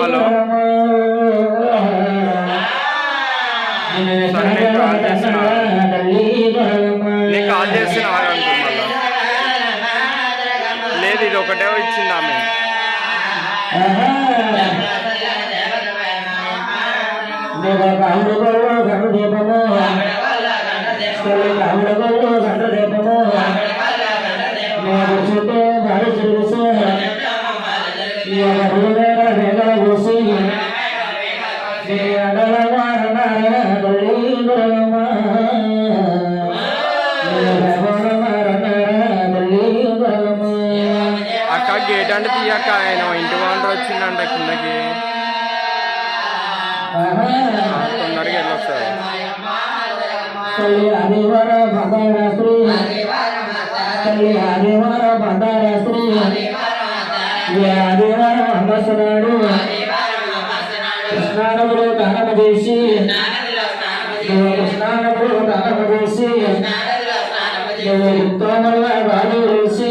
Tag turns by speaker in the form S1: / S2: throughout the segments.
S1: Hello. సరే, నేను call చేస్తున్నా. నేను కాల్ చేస్తున్నా అనుకున్నా లేదు ఇది ఒకటే ఇచ్చింది ఆమె అక్క గేట్ అంటే తీయక్క ఆయన ఇంటి వాంటర్ వచ్చిందంట కిందకి. తొందరగా వెళ్ళొస్తారు
S2: తల్లి ఆదివార బంగార స్త్రీ తల్లి ఆదివార బంగార ఆదివారం అమ్మస్తున్నాడు స్నానములు దానము చేసి నువ్వు స్నానములు చేసి నువ్వు వేసి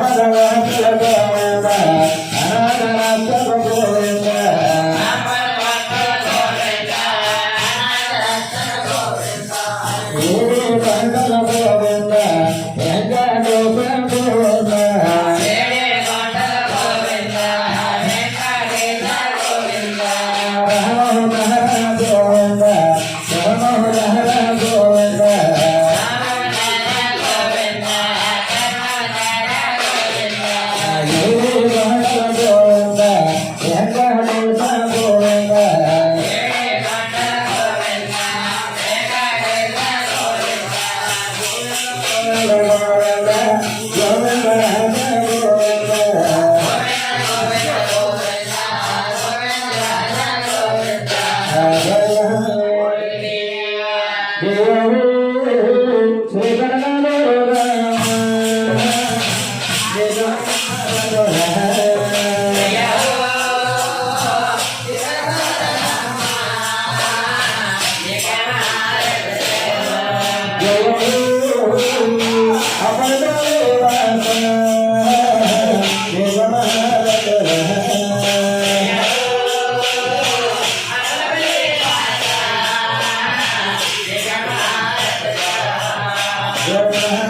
S2: భగవంతుడు అనంతరాత్మ Remember Yeah.